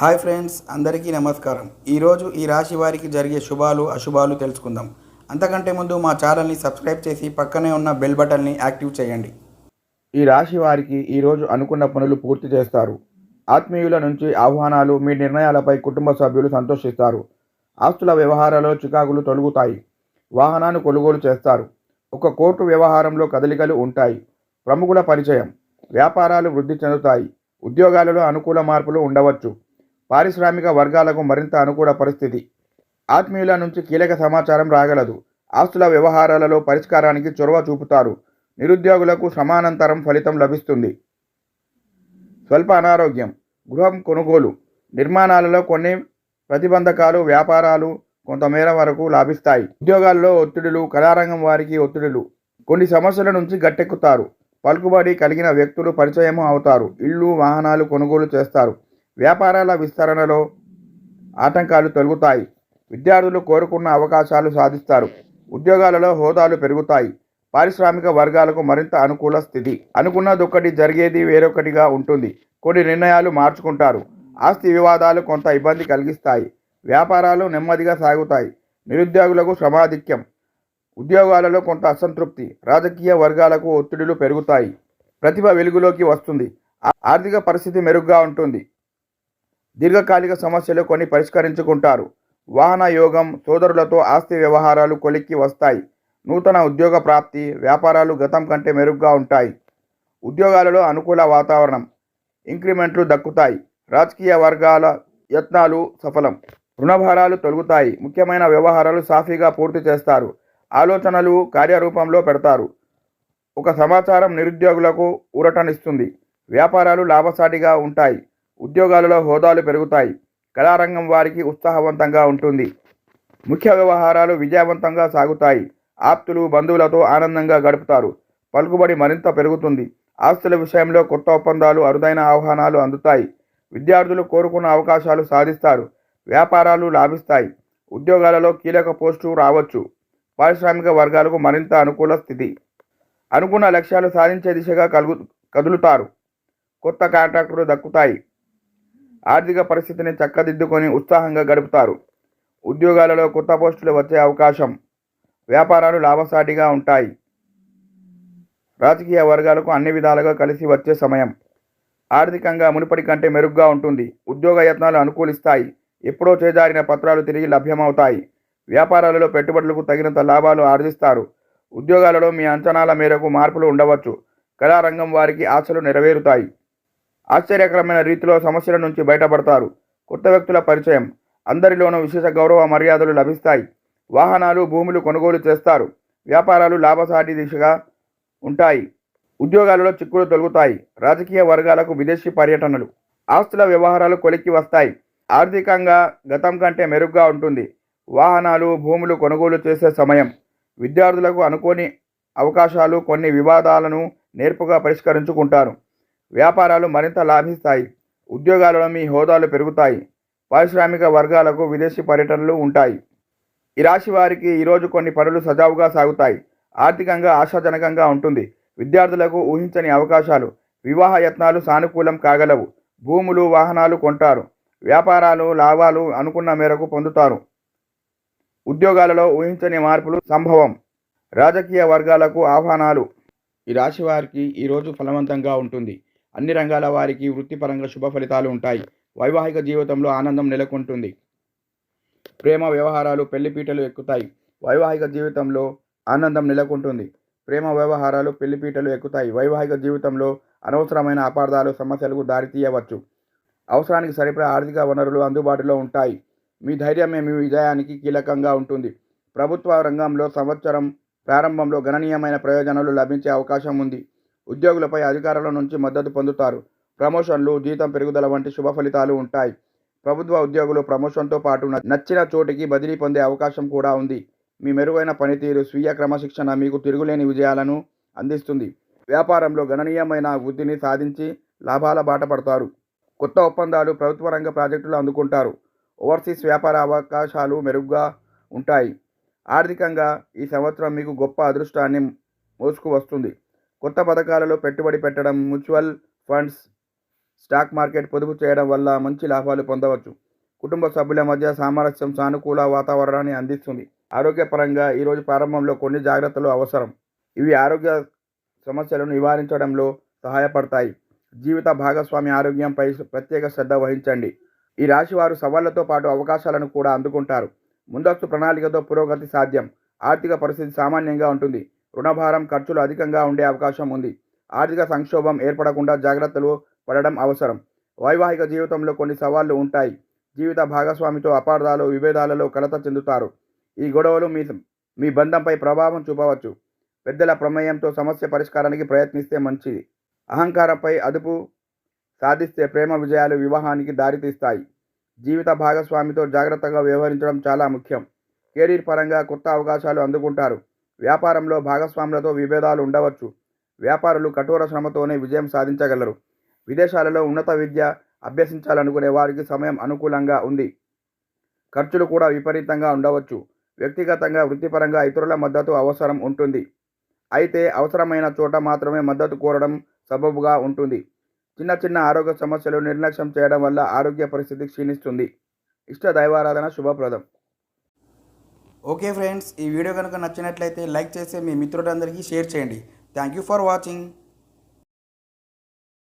Hi friends అందరికీ నమస్కారం. ఈరోజు ఈ రాశి వారికి జరిగే శుభాలు అశుభాలు తెలుసుకుందాం. అంతకంటే ముందు మా ఛానల్ని సబ్స్క్రైబ్ చేసి పక్కనే ఉన్న బెల్ బటన్ని యాక్టివ్ చేయండి. ఈ రాశి వారికి ఈరోజు అనుకున్న పనులు పూర్తి చేస్తారు. ఆత్మీయుల నుంచి ఆహ్వానాలు మీ నిర్ణయాలపై కుటుంబ సభ్యులు సంతోషిస్తారు. ఆస్తుల వ్యవహారాల్లో చికాకులు తొలగుతాయి. వాహనాన్ని కొనుగోలు చేస్తారు. ఒక కోర్టు వ్యవహారంలో కదలికలు ఉంటాయి. ప్రముఖుల పరిచయం. వ్యాపారాలు వృద్ధి చెందుతాయి. ఉద్యోగాలలో అనుకూల మార్పులు ఉండవచ్చు. పారిశ్రామిక వర్గాలకు మరింత అనుకూల పరిస్థితి. ఆత్మీయుల నుంచి కీలక సమాచారం రాగలదు. ఆస్తుల వ్యవహారాలలో పరిష్కారానికి చొరవ చూపుతారు. నిరుద్యోగులకు సమానంతరం ఫలితం లభిస్తుంది. స్వల్ప అనారోగ్యం గృహం కొనుగోలు నిర్మాణాలలో కొన్ని ప్రతిబంధకాలు వ్యాపారాలు కొంతమేర వరకు లాభిస్తాయి. ఉద్యోగాల్లో ఒత్తిడులు కళారంగం వారికి ఒత్తిడులు. కొన్ని సమస్యల నుంచి గట్టెక్కుతారు. పలుకుబడి కలిగిన వ్యక్తులు పరిచయం అవుతారు. ఇళ్ళు వాహనాలు కొనుగోలు చేస్తారు. వ్యాపారాల విస్తరణలో ఆటంకాలు తొలగుతాయి. విద్యార్థులు కోరుకున్న అవకాశాలు సాధిస్తారు. ఉద్యోగాలలో హోదాలు పెరుగుతాయి. పారిశ్రామిక వర్గాలకు మరింత అనుకూల స్థితి. అనుకున్నదొక్కటి జరిగేది వేరొకటిగా ఉంటుంది. కొన్ని నిర్ణయాలు మార్చుకుంటారు. ఆస్తి వివాదాలు కొంత ఇబ్బంది కలిగిస్తాయి. వ్యాపారాలు నెమ్మదిగా సాగుతాయి. నిరుద్యోగులకు శ్రమాధిక్యం. ఉద్యోగాలలో కొంత అసంతృప్తి. రాజకీయ వర్గాలకు ఒత్తిడులు పెరుగుతాయి. ప్రతిభ వెలుగులోకి వస్తుంది. ఆర్థిక పరిస్థితి మెరుగ్గా ఉంటుంది. దీర్ఘకాలిక సమస్యలు కొన్ని పరిష్కరించుకుంటారు. వాహన యోగం సోదరులతో ఆస్తి వ్యవహారాలు కొలిక్కి వస్తాయి. నూతన ఉద్యోగ ప్రాప్తి వ్యాపారాలు గతం కంటే మెరుగ్గా ఉంటాయి. ఉద్యోగాలలో అనుకూల వాతావరణం ఇంక్రిమెంట్లు దక్కుతాయి. రాజకీయ వర్గాల యత్నాలు సఫలం రుణభారాలు తొలగుతాయి. ముఖ్యమైన వ్యవహారాలు సాఫీగా పూర్తి చేస్తారు. ఆలోచనలు కార్యరూపంలో పెడతారు. ఒక సమాచారం నిరుద్యోగులకు ఊరటనిస్తుంది. వ్యాపారాలు లాభసాటిగా ఉంటాయి. ఉద్యోగాలలో హోదాలు పెరుగుతాయి. కళారంగం వారికి ఉత్సాహవంతంగా ఉంటుంది. ముఖ్య వ్యవహారాలు విజయవంతంగా సాగుతాయి. ఆప్తులు బంధువులతో ఆనందంగా గడుపుతారు. పలుకుబడి మరింత పెరుగుతుంది. ఆస్తుల విషయంలో కొత్త ఒప్పందాలు అరుదైన ఆహ్వానాలు అందుతాయి. విద్యార్థులు కోరుకున్న అవకాశాలు సాధిస్తారు. వ్యాపారాలు లాభిస్తాయి. ఉద్యోగాలలో కీలక పోస్టు రావచ్చు. పారిశ్రామిక వర్గాలకు మరింత అనుకూల స్థితి. అనుకున్న లక్ష్యాలు సాధించే దిశగా కలుగు కదులుతారు. కొత్త కాంట్రాక్టులు దక్కుతాయి. ఆర్థిక పరిస్థితిని చక్కదిద్దుకొని ఉత్సాహంగా గడుపుతారు. ఉద్యోగాలలో కొత్త పోస్టులు వచ్చే అవకాశం. వ్యాపారాలు లాభసాటిగా ఉంటాయి. రాజకీయ వర్గాలకు అన్ని విధాలుగా కలిసి వచ్చే సమయం. ఆర్థికంగా మునుపటి కంటే మెరుగ్గా ఉంటుంది. ఉద్యోగ యత్నాలు అనుకూలిస్తాయి. ఎప్పుడో చేజారిన పత్రాలు తిరిగి లభ్యమవుతాయి. వ్యాపారాలలో పెట్టుబడులకు తగినంత లాభాలు ఆర్జిస్తారు. ఉద్యోగాలలో మీ అంచనాల మేరకు మార్పులు ఉండవచ్చు. కళారంగం వారికి ఆశలు నెరవేరుతాయి. ఆశ్చర్యకరమైన రీతిలో సమస్యల నుంచి బయటపడతారు. కొత్త వ్యక్తుల పరిచయం. అందరిలోనూ విశేష గౌరవ మర్యాదలు లభిస్తాయి. వాహనాలు భూములు కొనుగోలు చేస్తారు. వ్యాపారాలు లాభసాటి దిశగా ఉంటాయి. ఉద్యోగాలలో చిక్కులు తొలుగుతాయి. రాజకీయ వర్గాలకు విదేశీ పర్యటనలు. ఆస్తుల వ్యవహారాలు కొలిక్కి వస్తాయి. ఆర్థికంగా గతం కంటే మెరుగ్గా ఉంటుంది. వాహనాలు భూములు కొనుగోలు చేసే సమయం. విద్యార్థులకు అనుకోని అవకాశాలు కొన్ని వివాదాలను నేర్పుగా పరిష్కరించుకుంటారు. వ్యాపారాలు మరింత లాభిస్తాయి. ఉద్యోగాలలో మీ హోదాలు పెరుగుతాయి. పారిశ్రామిక వర్గాలకు విదేశీ పర్యటనలు ఉంటాయి. ఈ రాశి వారికి ఈరోజు కొన్ని పనులు సజావుగా సాగుతాయి. ఆర్థికంగా ఆశాజనకంగా ఉంటుంది. విద్యార్థులకు ఊహించని అవకాశాలు వివాహ యత్నాలు సానుకూలం కాగలవు. భూములు వాహనాలు కొంటారు. వ్యాపారాలు లాభాలు అనుకున్న మేరకు పొందుతారు. ఉద్యోగాలలో ఊహించని మార్పులు సంభవం. రాజకీయ వర్గాలకు ఆహ్వానాలు. ఈ రాశి వారికి ఈరోజు ఫలవంతంగా ఉంటుంది. అన్ని రంగాల వారికి వృత్తిపరంగా శుభ ఫలితాలు ఉంటాయి. వైవాహిక జీవితంలో ఆనందం నెలకొంటుంది. ప్రేమ వ్యవహారాలు పెళ్ళిపీటలు ఎక్కుతాయి. వైవాహిక జీవితంలో ఆనందం నెలకొంటుంది. ప్రేమ వ్యవహారాలు పెళ్ళిపీటలు ఎక్కుతాయి. వైవాహిక జీవితంలో అనవసరమైన అపార్థాలు సమస్యలకు దారితీయవచ్చు అవసరానికి సరిపడా ఆర్థిక వనరులు అందుబాటులో ఉంటాయి. మీ ధైర్యమే మీ విజయానికి కీలకంగా ఉంటుంది. ప్రభుత్వ రంగంలో సంవత్సరం ప్రారంభంలో గణనీయమైన ప్రయోజనాలు లభించే అవకాశం ఉంది. ఉద్యోగులపై అధికారుల నుంచి మద్దతు పొందుతారు. ప్రమోషన్లు జీతం పెరుగుదల వంటి శుభ ఫలితాలు ఉంటాయి. ప్రభుత్వ ఉద్యోగులు ప్రమోషన్తో పాటు నచ్చిన చోటికి బదిలీ పొందే అవకాశం కూడా ఉంది. మీ మెరుగైన పనితీరు స్వీయ క్రమశిక్షణ మీకు తిరుగులేని విజయాలను అందిస్తుంది. వ్యాపారంలో గణనీయమైన వృద్ధిని సాధించి లాభాల బాట పడతారు. కొత్త ఒప్పందాలు ప్రభుత్వ రంగ ప్రాజెక్టులు అందుకుంటారు. ఓవర్సీస్ వ్యాపార అవకాశాలు మెరుగ్గా ఉంటాయి. ఆర్థికంగా ఈ సంవత్సరం మీకు గొప్ప అదృష్టాన్ని మోసుకు వస్తుంది కొత్త పథకాలలో పెట్టుబడి పెట్టడం మ్యూచువల్ ఫండ్స్ స్టాక్ మార్కెట్ పొదుపు చేయడం వల్ల మంచి లాభాలు పొందవచ్చు. కుటుంబ సభ్యుల మధ్య సామరస్యం సానుకూల వాతావరణాన్ని అందిస్తుంది. ఆరోగ్యపరంగా ఈరోజు ప్రారంభంలో కొన్ని జాగ్రత్తలు అవసరం. ఇవి ఆరోగ్య సమస్యలను నివారించడంలో సహాయపడతాయి. జీవిత భాగస్వామి ఆరోగ్యంపై ప్రత్యేక శ్రద్ధ వహించండి. ఈ రాశి వారు సవాళ్ళతో పాటు అవకాశాలను కూడా అందుకుంటారు. ముందస్తు ప్రణాళికతో పురోగతి సాధ్యం. ఆర్థిక పరిస్థితి సామాన్యంగా ఉంటుంది. రుణభారం ఖర్చులు అధికంగా ఉండే అవకాశం ఉంది. ఆర్థిక సంక్షోభం ఏర్పడకుండా జాగ్రత్తలు పడడం అవసరం. వైవాహిక జీవితంలో కొన్ని సవాళ్ళు ఉంటాయి. జీవిత భాగస్వామితో అపార్థాలు విభేదాలలో కలత చెందుతారు. ఈ గొడవలు మీ మీ బంధంపై ప్రభావం చూపవచ్చు. పెద్దల ప్రమేయంతో సమస్య పరిష్కారానికి ప్రయత్నిస్తే మంచిది. అహంకారంపై అదుపు సాధిస్తే ప్రేమ విజయాలు వివాహానికి దారితీస్తాయి. జీవిత భాగస్వామితో జాగ్రత్తగా వ్యవహరించడం చాలా ముఖ్యం. కెరీర్ పరంగా కొత్త అవకాశాలు అందుకుంటారు. వ్యాపారంలో భాగస్వాములతో విభేదాలు ఉండవచ్చు. వ్యాపారులు కఠోర శ్రమతోనే విజయం సాధించగలరు. విదేశాలలో ఉన్నత విద్య అభ్యసించాలనుకునే వారికి సమయం అనుకూలంగా ఉంది. ఖర్చులు కూడా విపరీతంగా ఉండవచ్చు. వ్యక్తిగతంగా వృత్తిపరంగా ఇతరుల మద్దతు అవసరం ఉంటుంది. అయితే అవసరమైన చోట మాత్రమే మద్దతు కోరడం సబబుగా ఉంటుంది. చిన్న చిన్న ఆరోగ్య సమస్యలు నిర్లక్ష్యం చేయడం వల్ల ఆరోగ్య పరిస్థితి క్షీణిస్తుంది. ఇష్ట దైవారాధన శుభప్రదం. ఓకే ఫ్రెండ్స్ ఈ వీడియో కనుక నచ్చినట్లయితే లైక్ చేసి మీ మిత్రులందరికీ షేర్ చేయండి. Thank you for watching